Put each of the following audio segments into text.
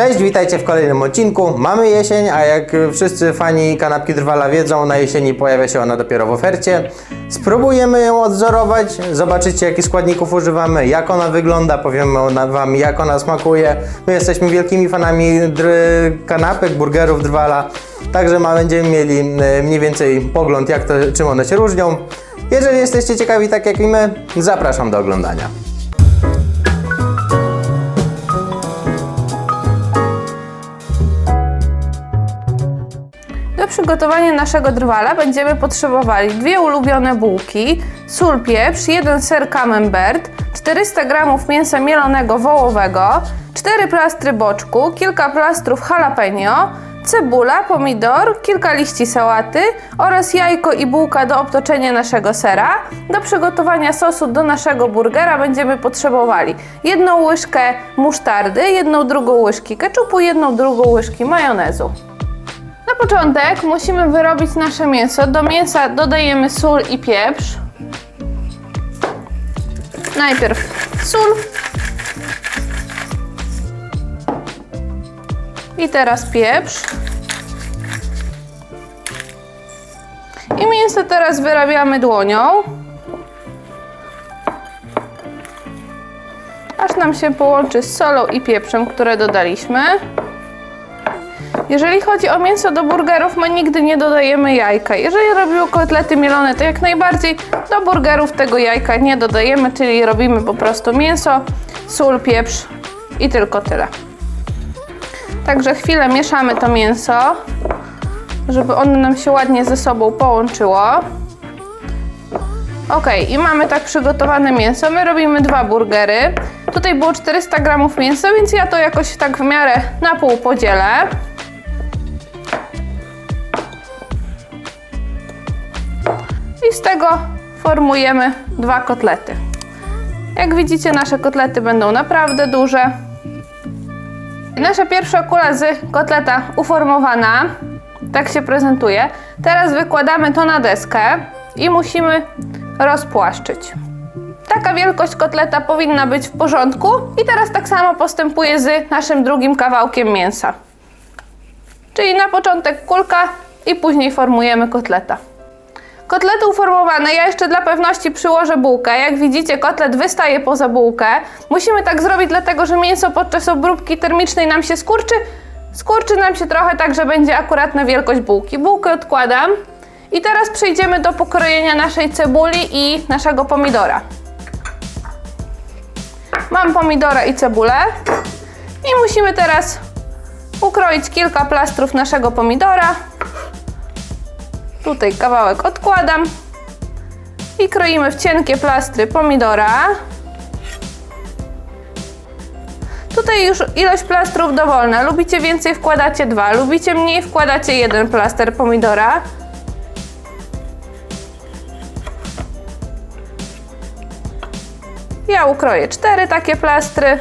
Cześć, witajcie w kolejnym odcinku. Mamy jesień, a jak wszyscy fani kanapki Drwala wiedzą, na jesieni pojawia się ona dopiero w ofercie. Spróbujemy ją odzorować, zobaczycie jakich składników używamy, jak ona wygląda, powiemy wam jak ona smakuje. My jesteśmy wielkimi fanami kanapek, burgerów Drwala, także ma, będziemy mieli e, mniej więcej pogląd jak to, czym one się różnią. Jeżeli jesteście ciekawi tak jak i my, zapraszam do oglądania. Do przygotowania naszego drwala będziemy potrzebowali dwie ulubione bułki, sól, pieprz, jeden ser camembert, 400 g mięsa mielonego wołowego, 4 plastry boczku, kilka plastrów jalapeno, cebula, pomidor, kilka liści sałaty oraz jajko i bułka do obtoczenia naszego sera. Do przygotowania sosu do naszego burgera będziemy potrzebowali jedną łyżkę musztardy, jedną drugą łyżki ketchupu, jedną drugą łyżki majonezu. Na początek musimy wyrobić nasze mięso. Do mięsa dodajemy sól i pieprz. Najpierw sól. I teraz pieprz. I mięso teraz wyrabiamy dłonią. Aż nam się połączy z solą i pieprzem, które dodaliśmy. Jeżeli chodzi o mięso do burgerów, my nigdy nie dodajemy jajka. Jeżeli robimy kotlety mielone, to jak najbardziej do burgerów tego jajka nie dodajemy, czyli robimy po prostu mięso, sól, pieprz i tylko tyle. Także chwilę mieszamy to mięso, żeby ono nam się ładnie ze sobą połączyło. Ok, i mamy tak przygotowane mięso. My robimy dwa burgery. Tutaj było 400 gramów mięsa, więc ja to jakoś tak w miarę na pół podzielę. I z tego formujemy dwa kotlety. Jak widzicie, nasze kotlety będą naprawdę duże. Nasza pierwsza kula z kotleta uformowana. Tak się prezentuje. Teraz wykładamy to na deskę i musimy rozpłaszczyć. Taka wielkość kotleta powinna być w porządku. I teraz tak samo postępuję z naszym drugim kawałkiem mięsa. Czyli na początek kulka i później formujemy kotleta. Kotlety uformowane, ja jeszcze dla pewności przyłożę bułkę. Jak widzicie, kotlet wystaje poza bułkę. Musimy tak zrobić, dlatego że mięso podczas obróbki termicznej nam się skurczy. Skurczy nam się trochę tak, że będzie akurat na wielkość bułki. Bułkę odkładam. I teraz przejdziemy do pokrojenia naszej cebuli i naszego pomidora. Mam pomidora i cebulę. I musimy teraz ukroić kilka plastrów naszego pomidora. Tutaj kawałek odkładam i kroimy w cienkie plastry pomidora. Tutaj już ilość plastrów dowolna. Lubicie więcej, wkładacie dwa. Lubicie mniej, wkładacie jeden plaster pomidora. Ja ukroję cztery takie plastry.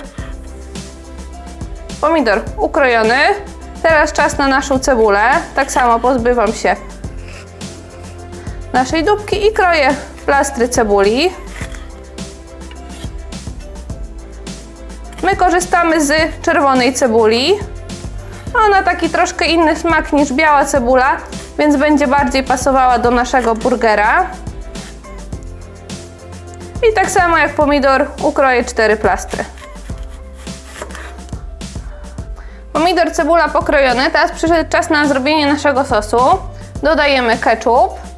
Pomidor ukrojony. Teraz czas na naszą cebulę. Tak samo pozbywam się naszej dupki i kroję plastry cebuli. My korzystamy z czerwonej cebuli. Ona taki troszkę inny smak niż biała cebula, więc będzie bardziej pasowała do naszego burgera. I tak samo jak pomidor ukroję cztery plastry. Pomidor, cebula pokrojone. Teraz przyszedł czas na zrobienie naszego sosu. Dodajemy ketchup.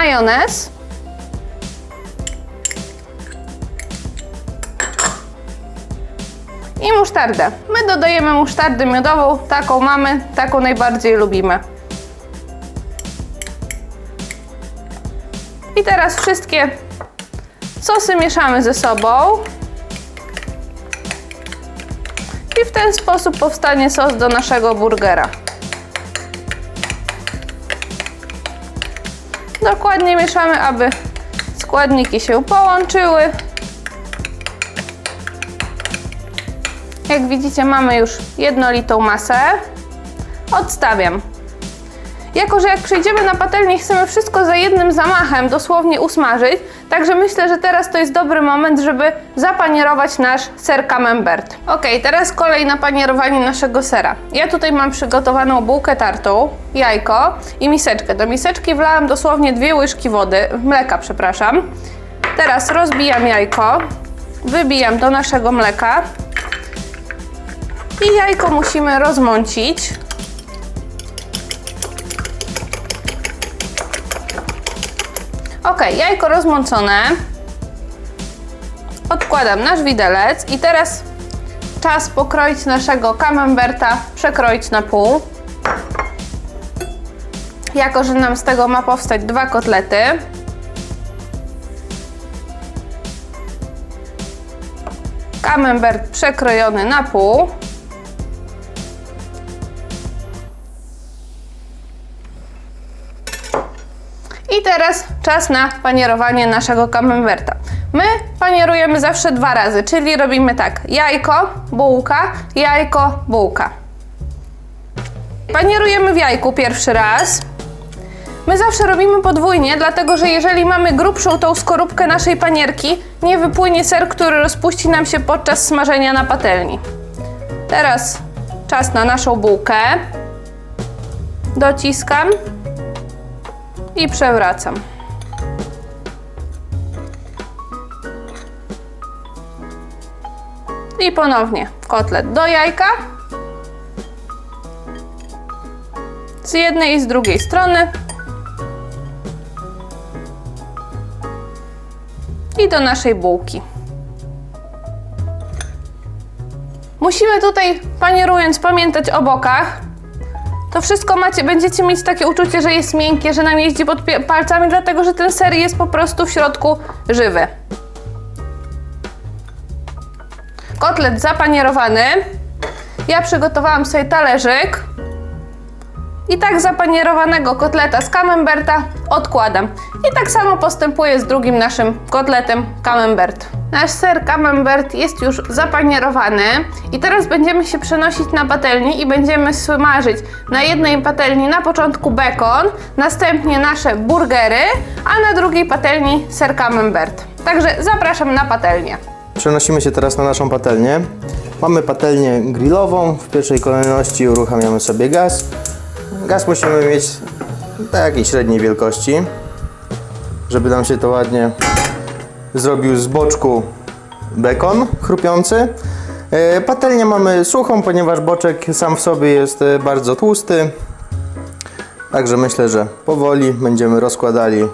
Majonez. I musztardę. My dodajemy musztardę miodową, taką mamy, taką najbardziej lubimy. I teraz wszystkie sosy mieszamy ze sobą. I w ten sposób powstanie sos do naszego burgera. Dokładnie mieszamy, aby składniki się połączyły. Jak widzicie, mamy już jednolitą masę. Odstawiam. Jako, że jak przejdziemy na patelnię, chcemy wszystko za jednym zamachem dosłownie usmażyć, także myślę, że teraz to jest dobry moment, żeby zapanierować nasz ser camembert. Ok, teraz kolej na panierowanie naszego sera. Ja tutaj mam przygotowaną bułkę tartą, jajko i miseczkę. Do miseczki wlałam dosłownie dwie łyżki wody, mleka, przepraszam. Teraz rozbijam jajko, wybijam do naszego mleka i jajko musimy rozmącić. Ok, jajko rozmącone. Odkładam nasz widelec i teraz czas pokroić naszego camemberta, przekroić na pół. Jako, że nam z tego ma powstać dwa kotlety. Camembert przekrojony na pół. Czas na panierowanie naszego camemberta. My panierujemy zawsze dwa razy, czyli robimy tak: jajko, bułka, jajko, bułka. Panierujemy w jajku pierwszy raz. My zawsze robimy podwójnie, dlatego że jeżeli mamy grubszą tą skorupkę naszej panierki, nie wypłynie ser, który rozpuści nam się podczas smażenia na patelni. Teraz czas na naszą bułkę. Dociskam i przewracam. I ponownie kotlet do jajka. Z jednej i z drugiej strony. I do naszej bułki. Musimy tutaj, panierując, pamiętać o bokach, to wszystko macie, będziecie mieć takie uczucie, że jest miękkie, że nam jeździ pod palcami, dlatego że ten ser jest po prostu w środku żywy. Kotlet zapanierowany. Ja przygotowałam sobie talerzyk. I tak zapanierowanego kotleta z camemberta odkładam. I tak samo postępuję z drugim naszym kotletem camembert. Nasz ser camembert jest już zapanierowany i teraz będziemy się przenosić na patelnię i będziemy smażyć na jednej patelni na początku bekon, następnie nasze burgery, a na drugiej patelni ser camembert. Także zapraszam na patelnię. Przenosimy się teraz na naszą patelnię. Mamy patelnię grillową. W pierwszej kolejności uruchamiamy sobie gaz. Gaz musimy mieć takiej średniej wielkości, żeby nam się to ładnie zrobił z boczku bekon chrupiący. E, Patelnię mamy suchą, ponieważ boczek sam w sobie jest e, bardzo tłusty. Także myślę, że powoli będziemy rozkładali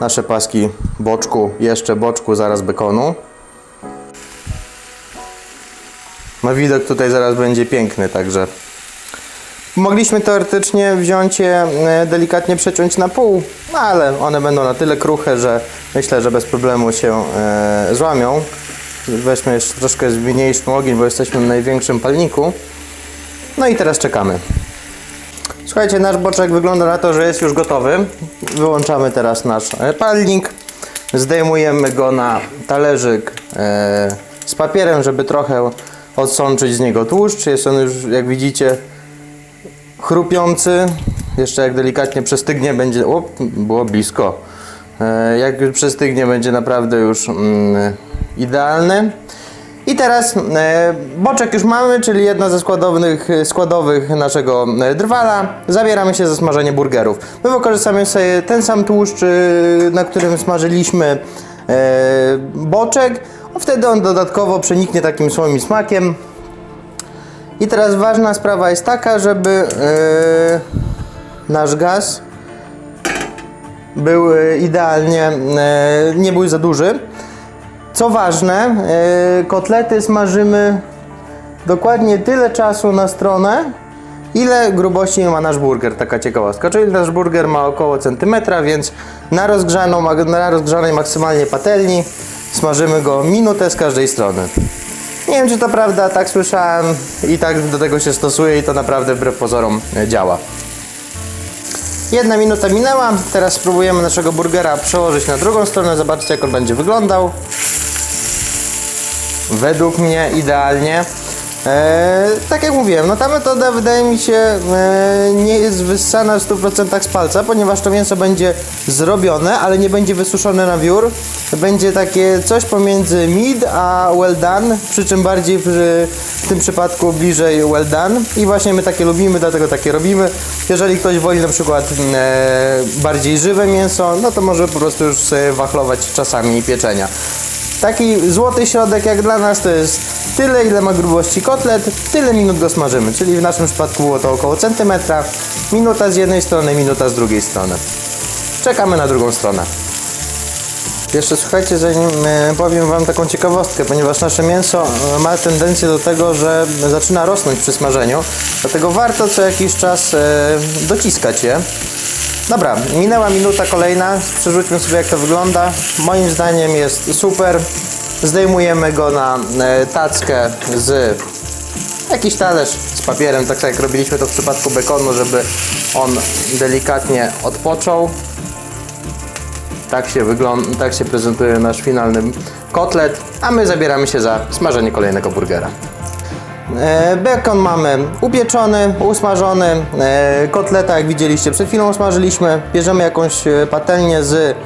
nasze paski boczku, jeszcze boczku, zaraz bekonu. No widok tutaj zaraz będzie piękny, także mogliśmy teoretycznie wziąć je e, delikatnie przeciąć na pół, no ale one będą na tyle kruche, że myślę, że bez problemu się e, złamią. Weźmy jeszcze troszkę mniejszy ogień, bo jesteśmy na największym palniku. No i teraz czekamy. Słuchajcie, nasz boczek wygląda na to, że jest już gotowy. Wyłączamy teraz nasz e, palnik. Zdejmujemy go na talerzyk z papierem, żeby trochę odsączyć z niego tłuszcz. Jest on już, jak widzicie, chrupiący. Jeszcze jak delikatnie przestygnie, będzie. O, było blisko. E, jak już przestygnie, będzie naprawdę już mm, idealny. I teraz e, boczek już mamy, czyli jedna ze składowych, składowych naszego e, drwala. Zabieramy się za smażenie burgerów. My wykorzystamy sobie ten sam tłuszcz, na którym smażyliśmy e, boczek. Wtedy on dodatkowo przeniknie takim swoim smakiem. I teraz ważna sprawa jest taka, żeby e, nasz gaz był e, idealnie, e, nie był za duży. Co ważne, e, kotlety smażymy dokładnie tyle czasu na stronę, ile grubości ma nasz burger, taka ciekawostka. Czyli nasz burger ma około centymetra, więc na, rozgrzaną, na rozgrzanej maksymalnie patelni smażymy go minutę z każdej strony. Nie wiem, czy to prawda, tak słyszałem i tak do tego się stosuję i to naprawdę wbrew pozorom e, działa. Jedna minuta minęła, teraz spróbujemy naszego burgera przełożyć na drugą stronę, zobaczcie jak on będzie wyglądał. Według mnie idealnie. E, tak jak mówiłem, no ta metoda wydaje mi się e, nie jest wyssana w 100% z palca, ponieważ to mięso będzie zrobione, ale nie będzie wysuszone na wiór. Będzie takie coś pomiędzy mid a well done, przy czym bardziej przy, w tym przypadku bliżej well done. I właśnie my takie lubimy, dlatego takie robimy. Jeżeli ktoś woli na przykład e, bardziej żywe mięso, no to może po prostu już wachlować czasami pieczenia. Taki złoty środek jak dla nas to jest tyle, ile ma grubości kotlet, tyle minut go smażymy. Czyli w naszym przypadku było to około centymetra. Minuta z jednej strony, minuta z drugiej strony. Czekamy na drugą stronę. Jeszcze słuchajcie, zanim e, powiem Wam taką ciekawostkę, ponieważ nasze mięso e, ma tendencję do tego, że zaczyna rosnąć przy smażeniu, dlatego warto co jakiś czas e, dociskać je. Dobra, minęła minuta kolejna, przerzućmy sobie jak to wygląda. Moim zdaniem jest super. Zdejmujemy go na e, tackę z jakiś talerz z papierem, tak jak robiliśmy to w przypadku bekonu, żeby on delikatnie odpoczął. Tak się wygląda, tak się prezentuje nasz finalny kotlet, a my zabieramy się za smażenie kolejnego burgera. E, Bekon mamy upieczony, usmażony, e, kotleta jak widzieliście przed chwilą usmażyliśmy. Bierzemy jakąś patelnię, z,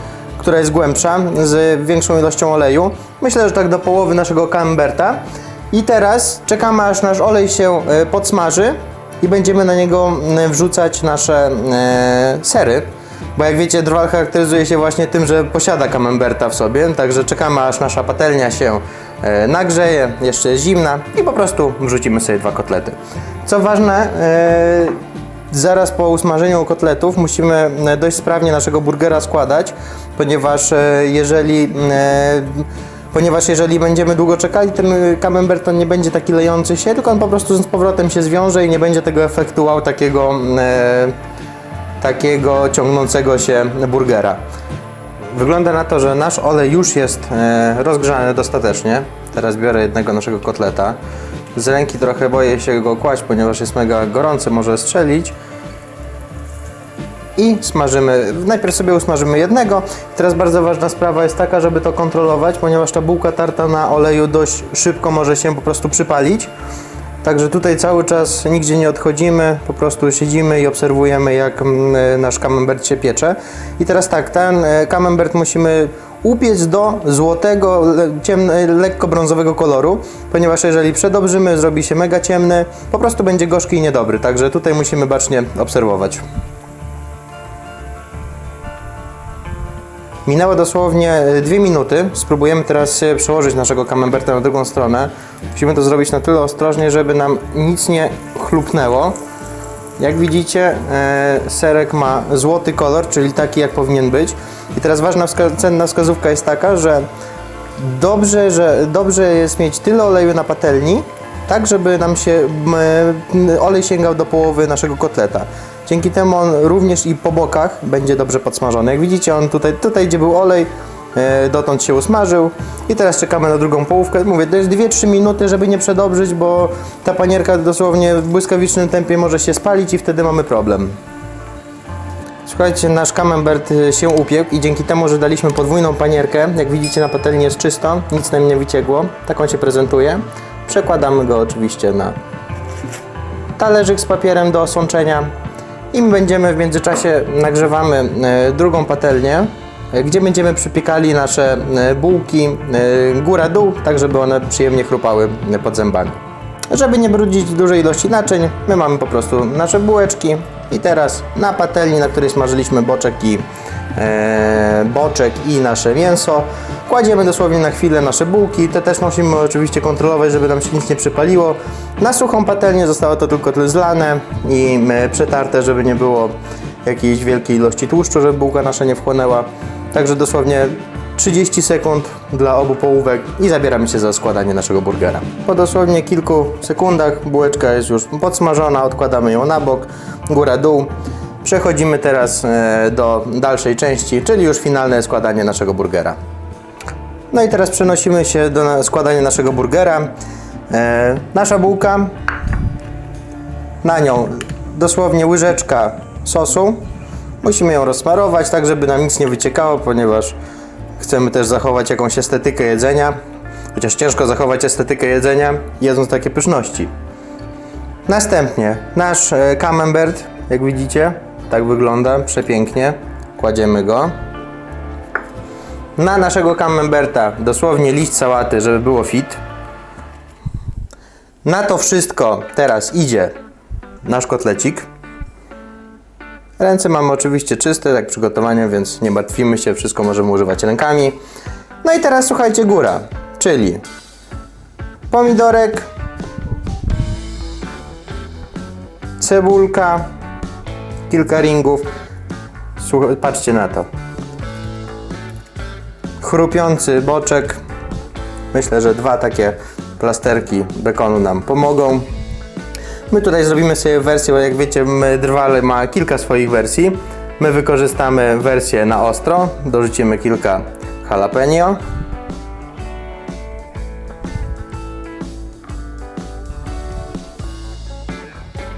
która jest głębsza, z większą ilością oleju. Myślę, że tak do połowy naszego camemberta. I teraz czekamy aż nasz olej się e, podsmaży i będziemy na niego m, wrzucać nasze e, sery. Bo jak wiecie, drwal charakteryzuje się właśnie tym, że posiada camemberta w sobie, także czekamy aż nasza patelnia się e, nagrzeje, jeszcze jest zimna i po prostu wrzucimy sobie dwa kotlety. Co ważne, e, zaraz po usmażeniu kotletów musimy e, dość sprawnie naszego burgera składać, ponieważ e, jeżeli e, Ponieważ jeżeli będziemy długo czekali, ten camembert nie będzie taki lejący się, tylko on po prostu z powrotem się zwiąże i nie będzie tego efektu wow takiego e, takiego ciągnącego się burgera. Wygląda na to, że nasz olej już jest e, rozgrzany dostatecznie. Teraz biorę jednego naszego kotleta. Z ręki trochę boję się go kłaść, ponieważ jest mega gorący, może strzelić. I smażymy. Najpierw sobie usmażymy jednego. Teraz bardzo ważna sprawa jest taka, żeby to kontrolować, ponieważ ta bułka tarta na oleju dość szybko może się po prostu przypalić. Także tutaj cały czas nigdzie nie odchodzimy, po prostu siedzimy i obserwujemy jak mm, nasz camembert się piecze. I teraz tak, ten e, camembert musimy upiec do złotego, ciemne, lekko brązowego koloru, ponieważ jeżeli przedobrzymy, zrobi się mega ciemny, po prostu będzie gorzki i niedobry. Także tutaj musimy bacznie obserwować. Minęło dosłownie e, dwie minuty. Spróbujemy teraz przełożyć naszego camemberta na drugą stronę. Musimy to zrobić na tyle ostrożnie, żeby nam nic nie chlupnęło. Jak widzicie, e, serek ma złoty kolor, czyli taki jak powinien być. I teraz ważna wska- cenna wskazówka jest taka, że dobrze, że dobrze jest mieć tyle oleju na patelni, tak żeby nam się olej sięgał do połowy naszego kotleta. Dzięki temu on również i po bokach będzie dobrze podsmażony. Jak widzicie, on tutaj, tutaj gdzie był olej, dotąd się usmażył. I teraz czekamy na drugą połówkę. Mówię, to jest 2-3 minuty, żeby nie przedobrzyć, bo ta panierka dosłownie w błyskawicznym tempie może się spalić i wtedy mamy problem. Słuchajcie, nasz camembert y, się upiekł i dzięki temu, że daliśmy podwójną panierkę, jak widzicie na patelni jest czysto, nic nam nie wyciekło, tak on się prezentuje. Przekładamy go oczywiście na talerzyk z papierem do osączenia i my będziemy w międzyczasie nagrzewamy e, drugą patelnię, e, gdzie będziemy przypiekali nasze e, bułki e, góra-dół, tak żeby one przyjemnie chrupały e, pod zębami. Żeby nie brudzić dużej ilości naczyń, my mamy po prostu nasze bułeczki i teraz na patelni, na której smażyliśmy boczek i, e, boczek i nasze mięso, kładziemy dosłownie na chwilę nasze bułki. Te też musimy oczywiście kontrolować, żeby nam się nic nie przypaliło. Na suchą patelnię zostało to tylko tyle zlane i e, przetarte, żeby nie było jakiejś wielkiej ilości tłuszczu, żeby bułka nasza nie wchłonęła. Także dosłownie 30 sekund dla obu połówek i zabieramy się za składanie naszego burgera. Po dosłownie kilku sekundach bułeczka jest już podsmażona, odkładamy ją na bok, góra-dół. Przechodzimy teraz e, do dalszej części, czyli już finalne składanie naszego burgera. No i teraz przenosimy się do składania naszego burgera. E, nasza bułka, na nią dosłownie łyżeczka sosu. Musimy ją rozsmarować, tak żeby nam nic nie wyciekało, ponieważ chcemy też zachować jakąś estetykę jedzenia. Chociaż ciężko zachować estetykę jedzenia, jedząc takie pyszności. Następnie nasz e, camembert, jak widzicie, tak wygląda, przepięknie. Kładziemy go. Na naszego camemberta dosłownie liść sałaty, żeby było fit. Na to wszystko teraz idzie nasz kotlecik. Ręce mamy oczywiście czyste, tak przygotowania, więc nie martwimy się, wszystko możemy używać rękami. No i teraz słuchajcie, góra, czyli pomidorek, cebulka, kilka ringów. Słuchaj, patrzcie na to. Chrupiący boczek. Myślę, że dwa takie plasterki bekonu nam pomogą. My tutaj zrobimy sobie wersję, bo jak wiecie, my Drwal ma kilka swoich wersji. My wykorzystamy wersję na ostro, dorzucimy kilka jalapeno.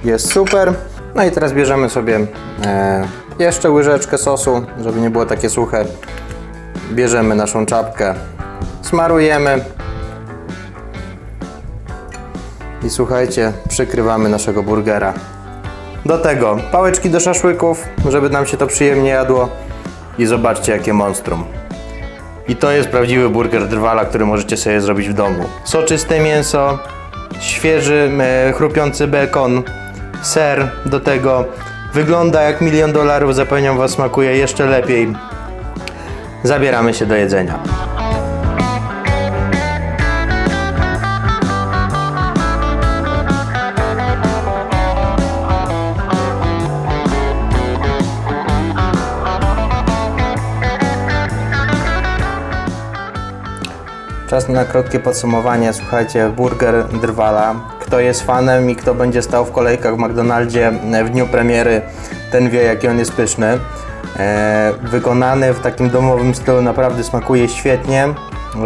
Jest super. No i teraz bierzemy sobie e, jeszcze łyżeczkę sosu, żeby nie było takie suche. Bierzemy naszą czapkę, smarujemy. I słuchajcie, przykrywamy naszego burgera. Do tego pałeczki do szaszłyków, żeby nam się to przyjemnie jadło. I zobaczcie jakie monstrum. I to jest prawdziwy burger drwala, który możecie sobie zrobić w domu. Soczyste mięso, świeży, e, chrupiący bekon, ser do tego. Wygląda jak milion dolarów, zapewniam Was, smakuje jeszcze lepiej. Zabieramy się do jedzenia. Czas na krótkie podsumowanie. Słuchajcie, burger Drwala. Kto jest fanem i kto będzie stał w kolejkach w McDonaldzie w dniu premiery, ten wie, jaki on jest pyszny. E, wykonany w takim domowym stylu naprawdę smakuje świetnie.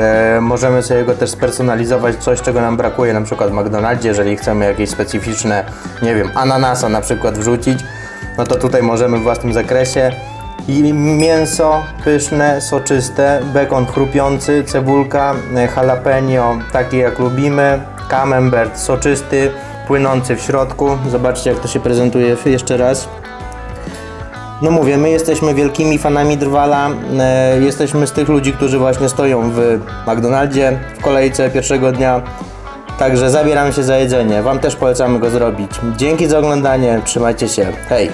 E, możemy sobie go też spersonalizować, coś czego nam brakuje na przykład w McDonaldzie, jeżeli chcemy jakieś specyficzne, nie wiem, ananasa na przykład wrzucić, no to tutaj możemy w własnym zakresie. I mięso pyszne, soczyste, bekon chrupiący, cebulka, e, jalapeno takie jak lubimy, camembert soczysty, płynący w środku. Zobaczcie jak to się prezentuje jeszcze raz. No mówię, my jesteśmy wielkimi fanami Drwala. E, jesteśmy z tych ludzi, którzy właśnie stoją w McDonaldzie w kolejce pierwszego dnia. Także zabieramy się za jedzenie. Wam też polecamy go zrobić. Dzięki za oglądanie. Trzymajcie się. Hej!